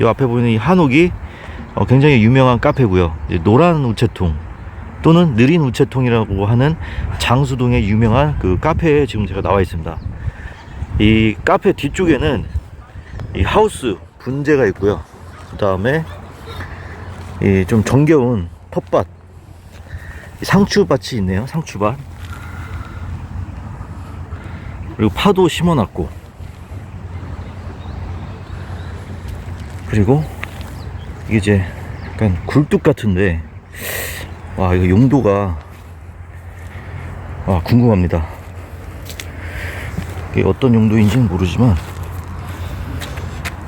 이 앞에 보이는 이 한옥이 어, 굉장히 유명한 카페고요. 노란 우체통 또는 느린 우체통이라고 하는 장수동의 유명한 그 카페에 지금 제가 나와 있습니다. 이 카페 뒤쪽에는 이 하우스 분재가 있고요. 그 다음에 이 좀 정겨운 텃밭, 이 상추밭이 있네요. 상추밭. 그리고 파도 심어놨고 그리고 이게 이제 약간 굴뚝 같은데 와 이거 용도가 와 궁금합니다. 이게 어떤 용도인지는 모르지만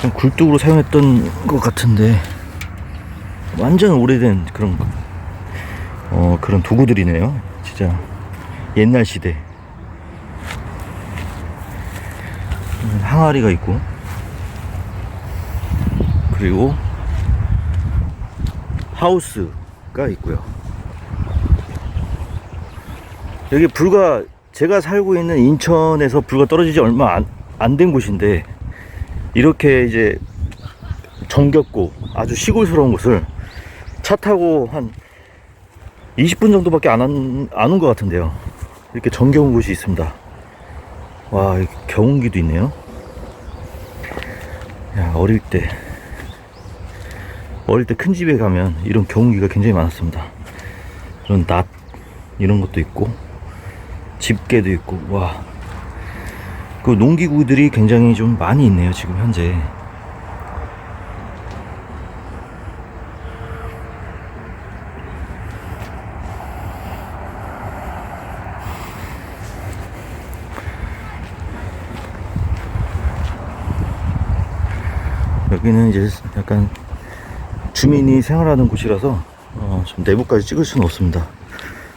그냥 굴뚝으로 사용했던 것 같은데 완전 오래된 그런 어 그런 도구들이네요. 진짜 옛날 시대. 음, 항아리가 있고 그리고 하우스가 있고요. 여기 불과 제가 살고 있는 인천에서 불과 떨어지지 얼마 안된 곳인데 이렇게 이제 정겹고 아주 시골스러운 곳을 차 타고 한 20분 정도밖에 안 온 것 같은데요. 이렇게 정겨운 곳이 있습니다. 와, 경운기도 있네요. 야, 어릴 때 어릴 때 큰 집에 가면 이런 경운기가 굉장히 많았습니다. 이런 낫 이런 것도 있고 집게도 있고 와. 그 농기구들이 굉장히 좀 많이 있네요 지금 현재. 여기는 이제 약간 주민이 생활하는 곳이라서 어, 좀 내부까지 찍을 수는 없습니다.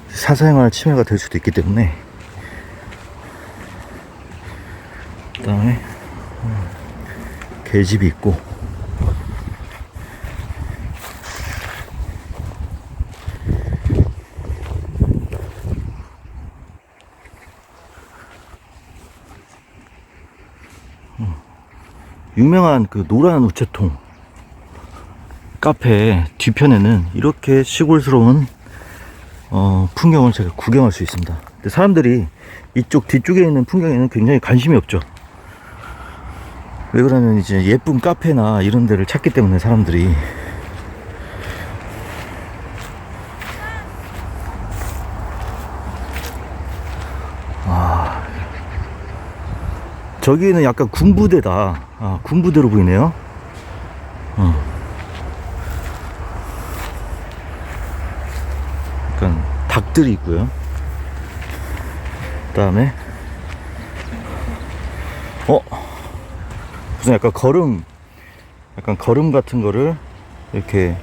사생활 침해가 될 수도 있기 때문에. 그 다음에 어, 계집이 있고. 어, 유명한 그 노란 우체통 카페 뒤편에는 이렇게 시골스러운 어, 풍경을 제가 구경할 수 있습니다. 근데 사람들이 이쪽 뒤쪽에 있는 풍경에는 굉장히 관심이 없죠. 왜 그러면 이제 예쁜 카페나 이런 데를 찾기 때문에 사람들이 아 저기는 약간 군부대다. 아 군부대로 보이네요. 어. 닭들이 있고요. 그 다음에 어 무슨 약간 걸음 약간 걸음 같은 거를 이렇게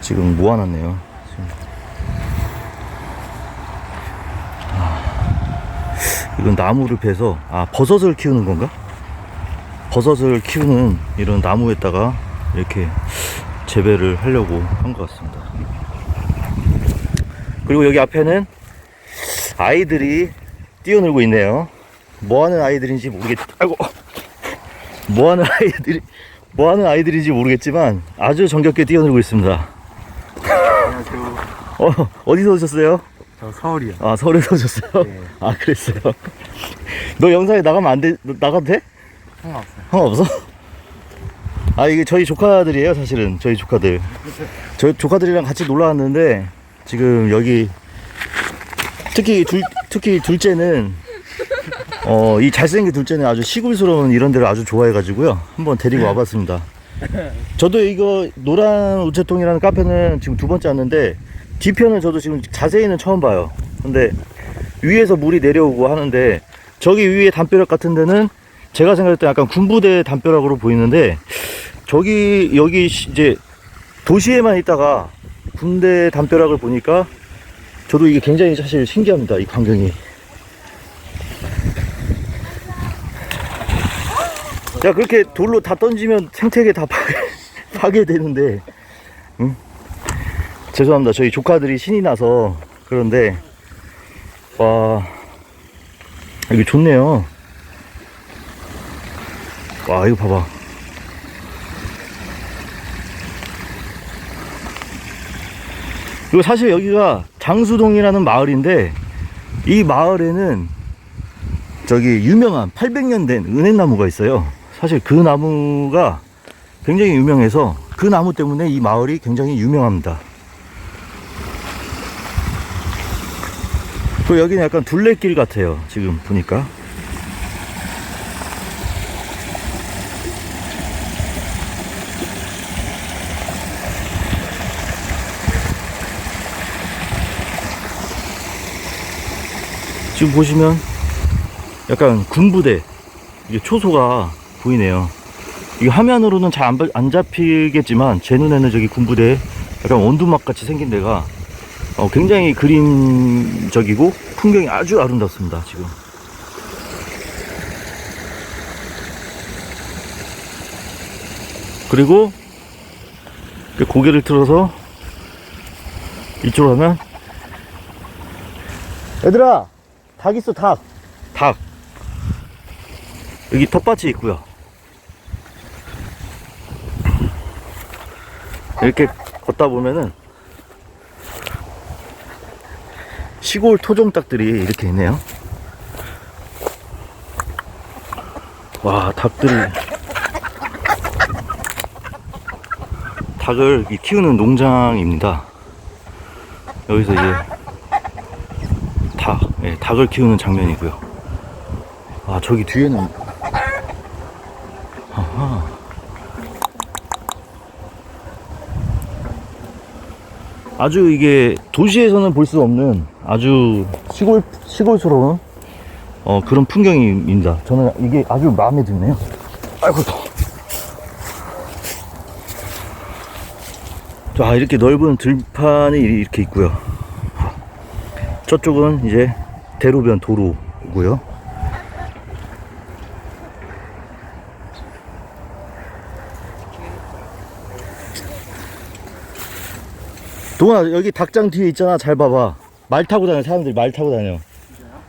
지금 모아놨네요. 아, 이건 나무를 베서 아 버섯을 키우는 건가? 버섯을 키우는 이런 나무에다가 이렇게 재배를 하려고 한 것 같습니다. 그리고 여기 앞에는 아이들이 뛰어놀고 있네요. 뭐 하는 아이들인지 모르겠, 아이고. 뭐 하는 아이들이, 뭐 하는 아이들인지 모르겠지만 아주 정겹게 뛰어놀고 있습니다. 안녕하세요. 어, 어디서 오셨어요? 저 서울이요. 아, 서울에서 오셨어요? 네. 아, 그랬어요. 너 영상에 나가면 안 돼, 너 나가도 돼? 상관없어요. 상관없어? 아, 이게 저희 조카들이에요, 사실은. 저희 조카들. 저희 조카들이랑 같이 놀러 왔는데, 지금 여기, 특히 둘, 특히 둘째는, 어, 이 잘생긴 둘째는 아주 시골스러운 이런 데를 아주 좋아해가지고요. 한번 데리고 와봤습니다. 저도 이거 노란 우체통이라는 카페는 지금 두 번째 왔는데, 뒤편은 저도 지금 자세히는 처음 봐요. 근데 위에서 물이 내려오고 하는데, 저기 위에 담벼락 같은 데는 제가 생각할 때 약간 군부대 담벼락으로 보이는데 저기 여기 시- 이제 도시에만 있다가 군대 담벼락을 보니까 저도 이게 굉장히 사실 신기합니다 이 광경이. 야 그렇게 돌로 다 던지면 생태계 다 파괴, 파괴되는데 응? 죄송합니다. 저희 조카들이 신이 나서 그런데 와 이게 좋네요. 와 이거 봐봐 그리고 사실 여기가 장수동이라는 마을인데 이 마을에는 저기 유명한 800년 된 은행나무가 있어요. 사실 그 나무가 굉장히 유명해서 그 나무 때문에 이 마을이 굉장히 유명합니다. 그 여기는 약간 둘레길 같아요. 지금 보니까. 지금 보시면 약간 군부대 이게 초소가 보이네요. 이 화면으로는 잘안안 잡히겠지만 제 눈에는 저기 군부대 약간 원두막 같이 생긴 데가 어, 굉장히 그림적이고 풍경이 아주 아름답습니다. 지금. 그리고 고개를 틀어서 이쪽으로 하면 얘들아 닭 있어 닭. 닭. 여기 텃밭이 있고요. 이렇게 걷다 보면은 시골 토종닭들이 이렇게 있네요. 와 닭들이 닭을 이 키우는 농장입니다. 여기서 이제 닭, 예, 닭을 키우는 장면이고요. 아, 저기 뒤에는. 아하. 아주 이게 도시에서는 볼 수 없는 아주 시골, 시골스러운 어, 그런 풍경입니다. 저는 이게 아주 마음에 드네요. 아이고. 자, 이렇게 넓은 들판이 이렇게 있고요. 저쪽은 이제 대로변 도로고요. 동아 여기 닭장 뒤에 있잖아. 잘 봐봐. 말 타고 다녀 사람들이 말 타고 다녀.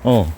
어